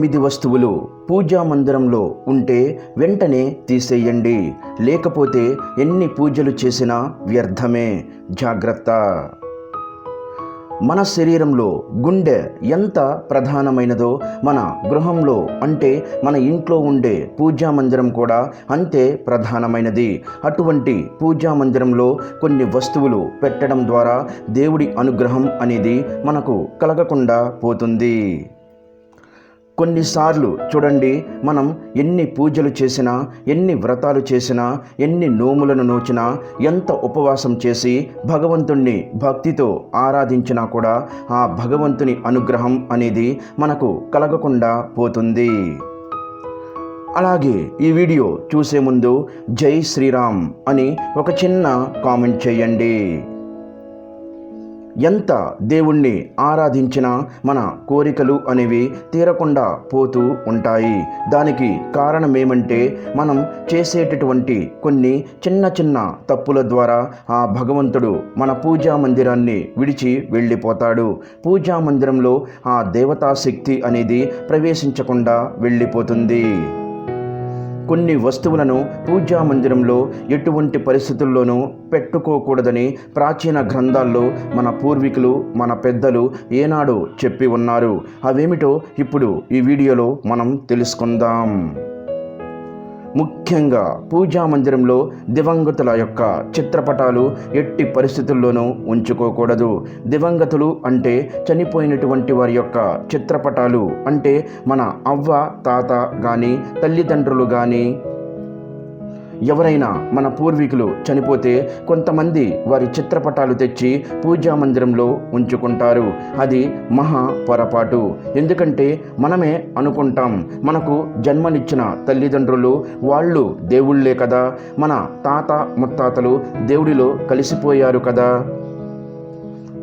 ఎనిమిది వస్తువులు పూజా మందిరంలో ఉంటే వెంటనే తీసేయండి. లేకపోతే ఎన్ని పూజలు చేసినా వ్యర్థమే. జాగ్రత్త. మన శరీరంలో గుండె ఎంత ప్రధానమైనదో మన గృహంలో అంటే మన ఇంట్లో ఉండే పూజా మందిరం కూడా అంతే ప్రధానమైనది. అటువంటి పూజా మందిరంలో కొన్ని వస్తువులు పెట్టడం ద్వారా దేవుడి అనుగ్రహం అనేది మనకు కలగకుండా పోతుంది. కొన్నిసార్లు చూడండి మనం ఎన్ని పూజలు చేసినా ఎన్ని వ్రతాలు చేసినా ఎన్ని నోములను నోచినా ఎంత ఉపవాసం చేసి భగవంతుణ్ణి భక్తితో ఆరాధించినా కూడా ఆ భగవంతుని అనుగ్రహం అనేది మనకు కలగకుండా పోతుంది. అలాగే ఈ వీడియో చూసే ముందు జై శ్రీరామ్ అని ఒక చిన్న కామెంట్ చేయండి. ఎంత దేవుణ్ణి ఆరాధించినా మన కోరికలు అనేవి తీరకుండా పోతూ ఉంటాయి. దానికి కారణమేమంటే మనం చేసేటటువంటి కొన్ని చిన్న చిన్న తప్పుల ద్వారా ఆ భగవంతుడు మన పూజా మందిరాన్ని విడిచి వెళ్ళిపోతాడు. పూజా మందిరంలో ఆ దేవతా శక్తి అనేది ప్రవేశించకుండా వెళ్ళిపోతుంది. కొన్ని వస్తువులను పూజా మందిరంలో ఎటువంటి పరిస్థితుల్లోనూ పెట్టుకోకూడదని ప్రాచీన గ్రంథాల్లో మన పూర్వీకులు మన పెద్దలు ఏనాడు చెప్పి ఉన్నారు. అవేమిటో ఇప్పుడు ఈ వీడియోలో మనం తెలుసుకుందాం. ముఖ్యంగా పూజా మందిరంలో దివంగతుల యొక్క చిత్రపటాలు ఎట్టి పరిస్థితుల్లోనూ ఉంచుకోకూడదు. దివంగతులు అంటే చనిపోయినటువంటి వారి యొక్క చిత్రపటాలు అంటే మన అవ్వ తాత కానీ తల్లిదండ్రులు కానీ ఎవరైనా మన పూర్వీకులు చనిపోతే కొంతమంది వారి చిత్రపటాలు తెచ్చి పూజా మందిరంలో ఉంచుకుంటారు. అది మహా పొరపాటు. ఎందుకంటే మనమే అనుకుంటాం మనకు జన్మనిచ్చిన తల్లిదండ్రులు వాళ్ళు దేవుళ్ళే కదా. మన తాత ముత్తాతలు దేవుడిలో కలిసిపోయారు కదా.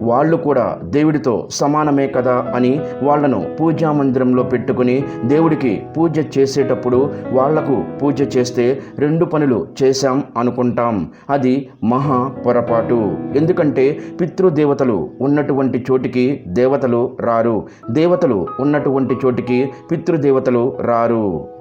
వాళ్ళు కూడా దేవుడితో సమానమే కదా అని వాళ్ళను పూజా మందిరంలో పెట్టుకుని దేవుడికి పూజ చేసేటప్పుడు వాళ్ళకు పూజ చేస్తే రెండు పనులు చేశాం అనుకుంటాం. అది మహా పొరపాటు. ఎందుకంటే పితృదేవతలు ఉన్నటువంటి చోటికి దేవతలు రారు. దేవతలు ఉన్నటువంటి చోటికి పితృదేవతలు రారు.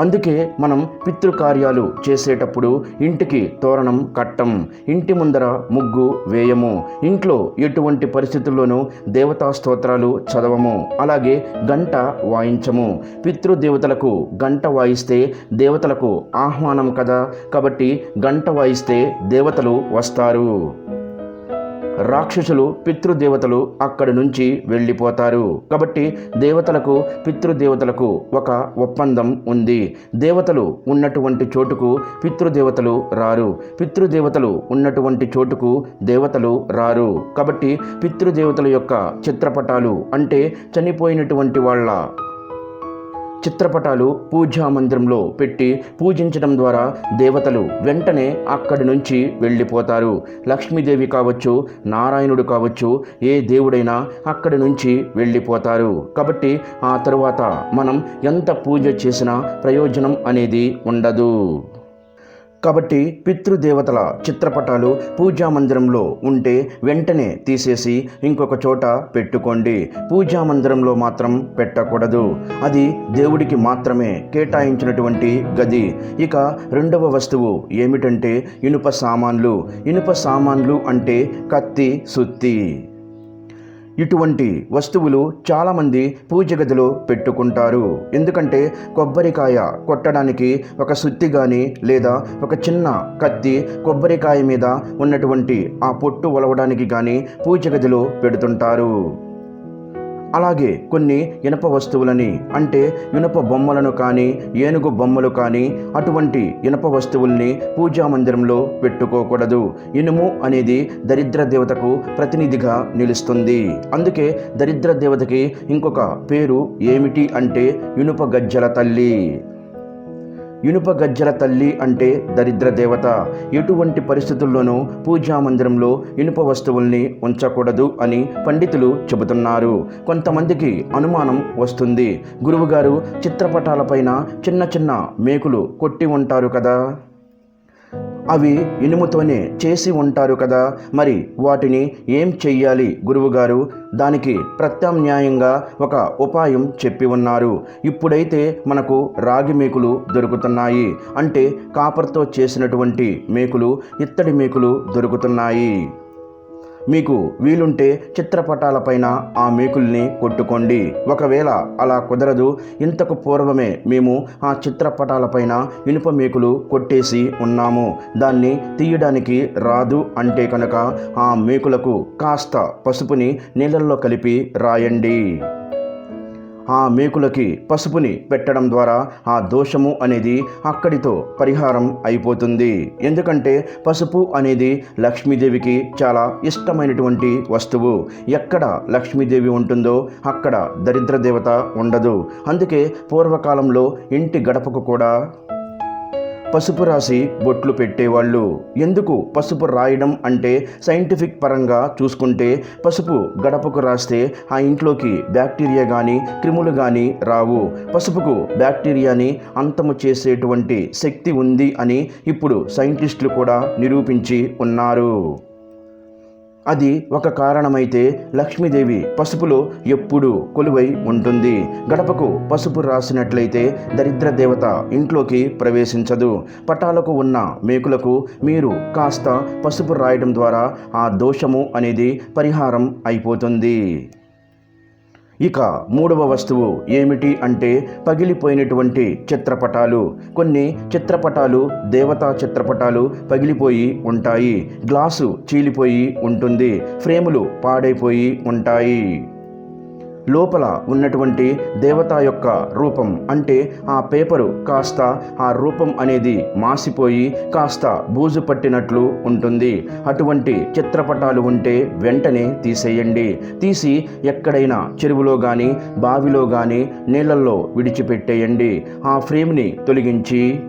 అందుకే మనం పితృకార్యాలు చేసేటప్పుడు ఇంటికి తోరణం కట్టం ఇంటి ముందర ముగ్గు వేయము ఇంట్లో ఎటువంటి పరిస్థితుల్లోనూ దేవతా స్తోత్రాలు చదవము అలాగే గంట వాయించము. పితృదేవతలకు గంట వాయిస్తే దేవతలకు ఆహ్వానం కదా కాబట్టి గంట వాయిస్తే దేవతలు వస్తారు. రాక్షసులు పితృదేవతలు అక్కడి నుంచి వెళ్ళిపోతారు. కాబట్టి దేవతలకు పితృదేవతలకు ఒక ఒప్పందం ఉంది. దేవతలు ఉన్నటువంటి చోటుకు పితృదేవతలు రారు. పితృదేవతలు ఉన్నటువంటి చోటుకు దేవతలు రారు. కాబట్టి పితృదేవతల యొక్క చిత్రపటాలు అంటే చనిపోయినటువంటి వాళ్ళ చిత్రపటాలు పూజా మందిరంలో పెట్టి పూజించడం ద్వారా దేవతలు వెంటనే అక్కడి నుంచి వెళ్ళిపోతారు. లక్ష్మీదేవి కావచ్చు నారాయణుడు కావచ్చు ఏ దేవుడైనా అక్కడి నుంచి వెళ్ళిపోతారు. కాబట్టి ఆ తరువాత మనం ఎంత పూజ చేసినా ప్రయోజనం అనేది ఉండదు. కాబట్టి పితృదేవతల చిత్రపటాలు పూజా మందిరంలో ఉంటే వెంటనే తీసేసి ఇంకొక చోట పెట్టుకోండి. పూజా మందిరంలో మాత్రం పెట్టకూడదు. అది దేవుడికి మాత్రమే కేటాయించినటువంటి గది. ఇక రెండవ వస్తువు ఏమిటంటే ఇనుప సామాన్లు. ఇనుప సామాన్లు అంటే కత్తి సుత్తి. ఇటువంటి వస్తువులు చాలామంది పూజ గదిలో పెట్టుకుంటారు. ఎందుకంటే కొబ్బరికాయ కొట్టడానికి ఒక సుత్తి కానీ లేదా ఒక చిన్న కత్తి కొబ్బరికాయ మీద ఉన్నటువంటి ఆ పొట్టు ఒలవడానికి కానీ పూజ గదిలో పెడుతుంటారు. అలాగే కొన్ని ఇనప వస్తువులని అంటే ఇనుప బొమ్మలను కానీ ఏనుగు బొమ్మలు కానీ అటువంటి ఇనప వస్తువుల్ని పూజా మందిరంలో పెట్టుకోకూడదు. ఇనుము అనేది దరిద్ర దేవతకు ప్రతినిధిగా నిలుస్తుంది. అందుకే దరిద్ర దేవతకి ఇంకొక పేరు ఏమిటి అంటే ఇనుప గజ్జల తల్లి. ఇనుప గజ్జల తల్లి అంటే దరిద్ర దేవత. ఎటువంటి పరిస్థితుల్లోనూ పూజా మందిరంలో ఇనుప వస్తువుల్ని ఉంచకూడదు అని పండితులు చెబుతున్నారు. కొంతమందికి అనుమానం వస్తుంది. గురువుగారు చిత్రపటాలపైన చిన్న చిన్న మేకులు కొట్టి ఉంటారు కదా. అవి ఇనుముతోనే చేసి ఉంటారు కదా. మరి వాటిని ఏం చెయ్యాలి గురువుగారు? దానికి ప్రత్యామ్నాయంగా ఒక ఉపాయం చెప్పి ఉన్నారు. ఇప్పుడైతే మనకు రాగి మేకులు దొరుకుతున్నాయి. అంటే కాపర్తో చేసినటువంటి మేకులు ఇత్తడి మేకులు దొరుకుతున్నాయి. మీకు వీలుంటే చిత్రపటాలపైన ఆ మేకుల్ని కొట్టుకోండి. ఒకవేళ అలా కుదరదు ఇంతకు పూర్వమే మేము ఆ చిత్రపటాలపైన ఇనుప మేకులు కొట్టేసి ఉన్నాము. దాన్ని తీయడానికి రాదు అంటే కనుక ఆ మేకులకు కాస్త పసుపుని నీళ్ళల్లో కలిపి రాయండి. ఆ మేకులకి పసుపుని పెట్టడం ద్వారా ఆ దోషము అనేది అక్కడితో పరిహారం అయిపోతుంది. ఎందుకంటే పసుపు అనేది లక్ష్మీదేవికి చాలా ఇష్టమైనటువంటి వస్తువు. ఎక్కడ లక్ష్మీదేవి ఉంటుందో అక్కడ దరిద్ర దేవత ఉండదు. అందుకే పూర్వకాలంలో ఇంటి గడపకు కూడా పసుపు రాసి బొట్లు పెట్టేవాళ్ళు. ఎందుకు పసుపు రాయడం అంటే సైంటిఫిక్ పరంగా చూసుకుంటే పసుపు గడపకు రాస్తే ఆ ఇంట్లోకి బ్యాక్టీరియా కానీ క్రిములు కానీ రావు. పసుపుకు బ్యాక్టీరియాని అంతము చేసేటువంటి శక్తి ఉంది అని ఇప్పుడు సైంటిస్టులు కూడా నిరూపించి ఉన్నారు. అది ఒక కారణమైతే లక్ష్మీదేవి పసుపులో ఎప్పుడూ కొలువై ఉంటుంది. గడపకు పసుపు రాసినట్లయితే దరిద్ర దేవత ఇంట్లోకి ప్రవేశించదు. పటాలకు ఉన్న మేకులకు మీరు కాస్త పసుపు రాయడం ద్వారా ఆ దోషము అనేది పరిహారం అయిపోతుంది. ఇక మూడవ వస్తువు ఏమిటి అంటే పగిలిపోయినటువంటి చిత్రపటాలు. కొన్ని చిత్రపటాలు దేవతా చిత్రపటాలు పగిలిపోయి ఉంటాయి. గ్లాసు చీలిపోయి ఉంటుంది. ఫ్రేములు పాడైపోయి ఉంటాయి. లోపల ఉన్నటువంటి దేవత యొక్క రూపం అంటే ఆ పేపరు కాస్త ఆ రూపం అనేది మాసిపోయి కాస్త బూజు పట్టినట్లు ఉంటుంది. అటువంటి చిత్రపటాలు ఉంటే వెంటనే తీసేయండి. తీసి ఎక్కడైనా చెరువులో కానీ బావిలో కానీ నీళ్ళల్లో విడిచిపెట్టేయండి. ఆ ఫ్రేమ్ని తొలగించి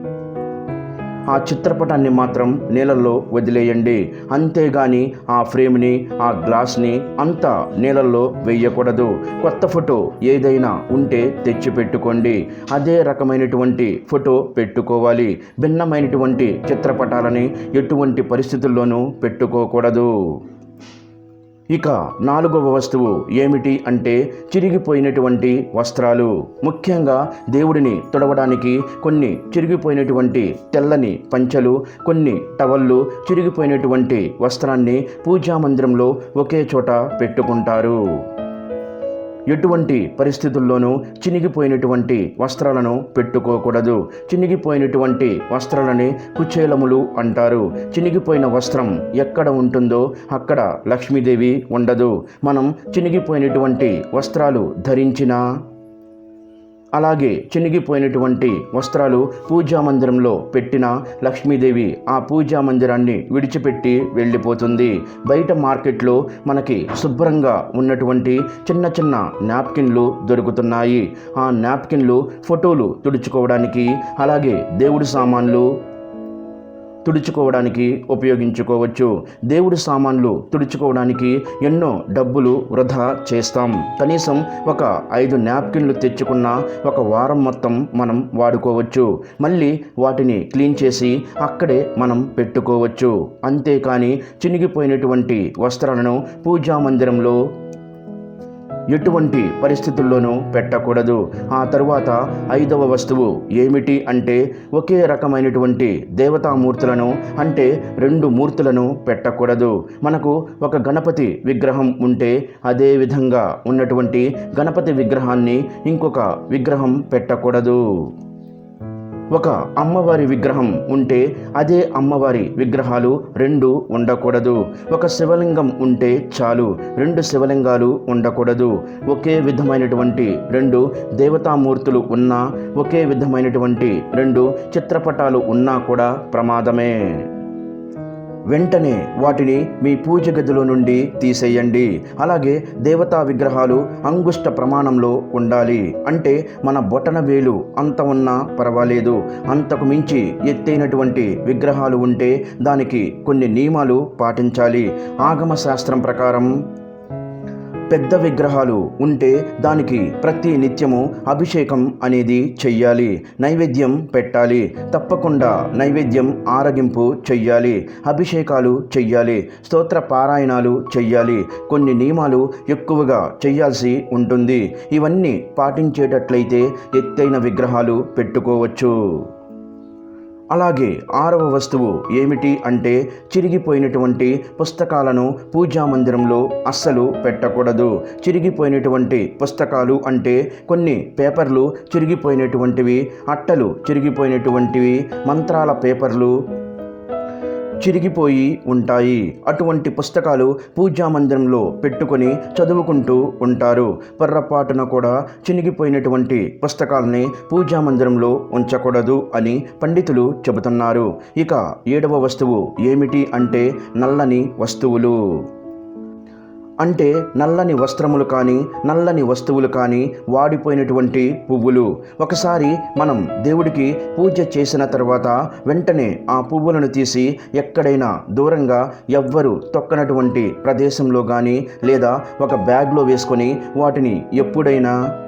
ఆ చిత్రపటాన్ని మాత్రం నీళ్ళల్లో వదిలేయండి. అంతేగాని ఆ ఫ్రేమ్ని ఆ గ్లాస్ని అంతా నీళ్ళల్లో వేయకూడదు. కొత్త ఫోటో ఏదైనా ఉంటే తెచ్చి పెట్టుకోండి అదే రకమైనటువంటి ఫోటో పెట్టుకోవాలి. భిన్నమైనటువంటి చిత్రపటాలని ఎటువంటి పరిస్థితుల్లోనూ పెట్టుకోకూడదు. ఇక నాలుగవ వస్తువు ఏమిటి అంటే చిరిగిపోయినటువంటి వస్త్రాలు. ముఖ్యంగా దేవుడిని తొడవడానికి కొన్ని చిరిగిపోయినటువంటి తెల్లని పంచలు కొన్ని టవళ్ళు చిరిగిపోయినటువంటి వస్త్రాన్ని పూజా మందిరంలో ఒకే చోట పెట్టుకుంటారు. ఎటువంటి పరిస్థితుల్లోనూ చినిగిపోయినటువంటి వస్త్రాలను పెట్టుకోకూడదు. చినిగిపోయినటువంటి వస్త్రాలని కుచేలములు అంటారు. చినిగిపోయిన వస్త్రం ఎక్కడ ఉంటుందో అక్కడ లక్ష్మీదేవి ఉండదు. మనం చినిగిపోయినటువంటి వస్త్రాలు ధరించినా అలాగే చినిగిపోయినటువంటి వస్త్రాలు పూజా మందిరంలో పెట్టిన లక్ష్మీదేవి ఆ పూజా మందిరాన్ని విడిచిపెట్టి వెళ్ళిపోతుంది. బయట మార్కెట్లో మనకి శుభ్రంగా ఉన్నటువంటి చిన్న చిన్న నాప్కిన్లు దొరుకుతున్నాయి. ఆ నాప్కిన్లు ఫోటోలు తుడుచుకోవడానికి అలాగే దేవుడి సామాన్లు తుడుచుకోవడానికి ఉపయోగించుకోవచ్చు. దేవుడి సామాన్లు తుడుచుకోవడానికి ఎన్నో డబ్బులు వృధా చేస్తాం. కనీసం ఒక ఐదు నాప్కిన్లు తెచ్చుకున్న ఒక వారం మొత్తం మనం వాడుకోవచ్చు. మళ్ళీ వాటిని క్లీన్ చేసి అక్కడే మనం పెట్టుకోవచ్చు. అంతేకాని చినిగిపోయినటువంటి వస్త్రాలను పూజా మందిరంలో ఎటువంటి పరిస్థితుల్లోనూ పెట్టకూడదు. ఆ తరువాత ఐదవ వస్తువు ఏమిటి అంటే ఒకే రకమైనటువంటి దేవతామూర్తులను అంటే రెండు మూర్తులను పెట్టకూడదు. మనకు ఒక గణపతి విగ్రహం ఉంటే అదే విధంగా ఉన్నటువంటి గణపతి విగ్రహాన్ని ఇంకొక విగ్రహం పెట్టకూడదు. ఒక అమ్మవారి విగ్రహం ఉంటే అదే అమ్మవారి విగ్రహాలు రెండు ఉండకూడదు. ఒక శివలింగం ఉంటే చాలు రెండు శివలింగాలు ఉండకూడదు. ఒకే విధమైనటువంటి రెండు దేవతామూర్తులు ఉన్నా ఒకే విధమైనటువంటి రెండు చిత్రపటాలు ఉన్నా కూడా ప్రమాదమే. వెంటనే వాటిని మీ పూజ గదిలో నుండి తీసేయండి. అలాగే దేవతా విగ్రహాలు అంగుష్ట ప్రమాణంలో ఉండాలి. అంటే మన బొటన వేలు అంత ఉన్నా పర్వాలేదు. అంతకు మించి ఎత్తైనటువంటి విగ్రహాలు ఉంటే దానికి కొన్ని నియమాలు పాటించాలి. ఆగమ శాస్త్రం ప్రకారం పెద్ద విగ్రహాలు ఉంటే దానికి ప్రతి నిత్యము అభిషేకం అనేది చెయ్యాలి నైవేద్యం పెట్టాలి. తప్పకుండా నైవేద్యం ఆరగింపు చెయ్యాలి అభిషేకాలు చెయ్యాలి స్తోత్ర పారాయణాలు చెయ్యాలి. కొన్ని నియమాలు ఎక్కువగా చేయాల్సి ఉంటుంది. ఇవన్నీ పాటించేటట్లయితే ఎత్తైన విగ్రహాలు పెట్టుకోవచ్చు. అలాగే ఆరవ వస్తువు ఏమిటి అంటే చిరిగిపోయినటువంటి పుస్తకాలను పూజా మందిరంలో అస్సలు పెట్టకూడదు. చిరిగిపోయినటువంటి పుస్తకాలు అంటే కొన్ని పేపర్లు చిరిగిపోయినటువంటివి అట్టలు చిరిగిపోయినటువంటివి మంత్రాల పేపర్లు చిరిగిపోయి ఉంటాయి. అటువంటి పుస్తకాలు పూజా మందిరంలో పెట్టుకొని చదువుకుంటూ ఉంటారు. పొర్రపాటున కూడా చినిగిపోయినటువంటి పుస్తకాలని పూజా మందిరంలో ఉంచకూడదు అని పండితులు చెబుతున్నారు. ఇక ఏడవ వస్తువు ఏమిటి అంటే నల్లని వస్తువులు. అంటే నల్లని వస్త్రములు కానీ నల్లని వస్తువులు కానీ వాడిపోయినటువంటి పువ్వులు. ఒకసారి మనం దేవుడికి పూజ చేసిన తర్వాత వెంటనే ఆ పువ్వులను తీసి ఎక్కడైనా దూరంగా ఎవ్వరు తొక్కనటువంటి ప్రదేశంలో కానీ లేదా ఒక బ్యాగ్లో వేసుకొని వాటిని ఎప్పుడైనా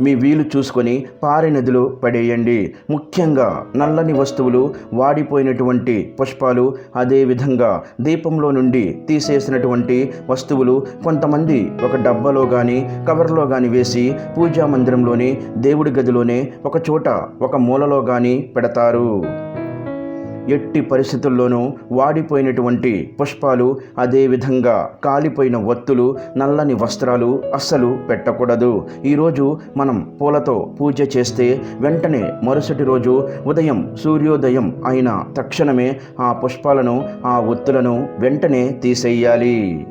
మీ వీలు చూసుకొని పారే నదిలో పడేయండి. ముఖ్యంగా నల్లని వస్తువులు వాడిపోయినటువంటి పుష్పాలు అదేవిధంగా దీపంలో నుండి తీసేసినటువంటి వస్తువులు కొంతమంది ఒక డబ్బాలో కానీ కవర్లో కానీ వేసి పూజా మందిరంలోని దేవుడి గదిలోనే ఒక చోట ఒక మూలలో కానీ పెడతారు. ఎట్టి పరిస్థితుల్లోనూ వాడిపోయినటువంటి పుష్పాలు అదేవిధంగా కాలిపోయిన ఒత్తులు నల్లని వస్త్రాలు అస్సలు పెట్టకూడదు. ఈరోజు మనం పూలతో పూజ చేస్తే వెంటనే మరుసటి రోజు ఉదయం సూర్యోదయం అయిన తక్షణమే ఆ పుష్పాలను ఆ ఒత్తులను వెంటనే తీసేయాలి.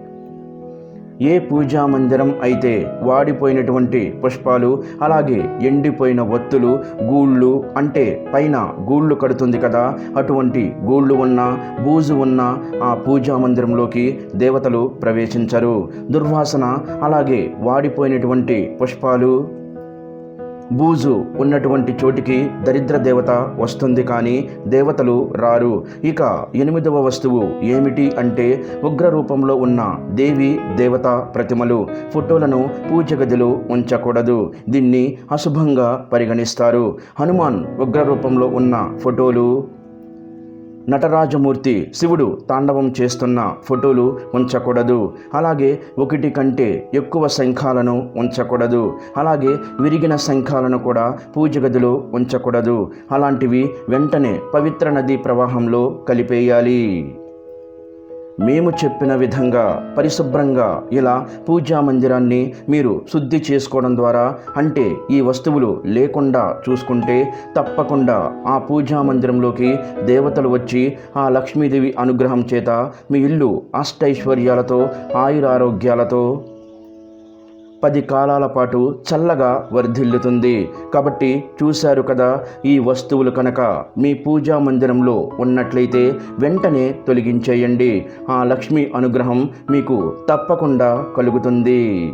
ఏ పూజా మందిరం అయితే వాడిపోయినటువంటి పుష్పాలు అలాగే ఎండిపోయిన ఒత్తులు గూళ్ళు అంటే పైన గూళ్ళు కడుతుంది కదా అటువంటి గూళ్ళు ఉన్న బూజు ఉన్న ఆ పూజా మందిరంలోకి దేవతలు ప్రవేశించరు. దుర్వాసన అలాగే వాడిపోయినటువంటి పుష్పాలు బూజు ఉన్నటువంటి చోటికి దరిద్ర దేవత వస్తుంది కానీ దేవతలు రారు. ఇక ఎనిమిదవ వస్తువు ఏమిటి అంటే ఉగ్ర రూపంలో ఉన్న దేవి దేవత ప్రతిమలు. ఫోటోలను పూజ గదిలో ఉంచకూడదు. దీన్ని అశుభంగా పరిగణిస్తారు. హనుమాన్ ఉగ్ర రూపంలో ఉన్న ఫోటోలు నటరాజమూర్తి శివుడు తాండవం చేస్తున్న ఫోటోలు ఉంచకూడదు. అలాగే ఒకటి కంటే ఎక్కువ శంఖాలను ఉంచకూడదు. అలాగే విరిగిన శంఖాలను కూడా పూజ గదిలో ఉంచకూడదు. అలాంటివి వెంటనే పవిత్ర నదీ ప్రవాహంలో కలిపేయాలి. మేము చెప్పిన విధంగా పరిశుభ్రంగా ఇలా పూజా మందిరాన్ని మీరు శుద్ధి చేసుకోవడం ద్వారా అంటే ఈ వస్తువులు లేకుండా చూసుకుంటే తప్పకుండా ఆ పూజా మందిరంలోకి దేవతలు వచ్చి ఆ లక్ష్మీదేవి అనుగ్రహం చేత మీ ఇల్లు అష్టైశ్వర్యాలతో ఆయురారోగ్యాలతో పది కాలాల పాటు చల్లగా వర్ధిల్లుతుంది. కాబట్టి చూశారు కదా ఈ వస్తువులు కనుక మీ పూజా మందిరంలో ఉన్నట్లయితే వెంటనే తొలగించేయండి. ఆ లక్ష్మి అనుగ్రహం మీకు తప్పకుండా కలుగుతుంది.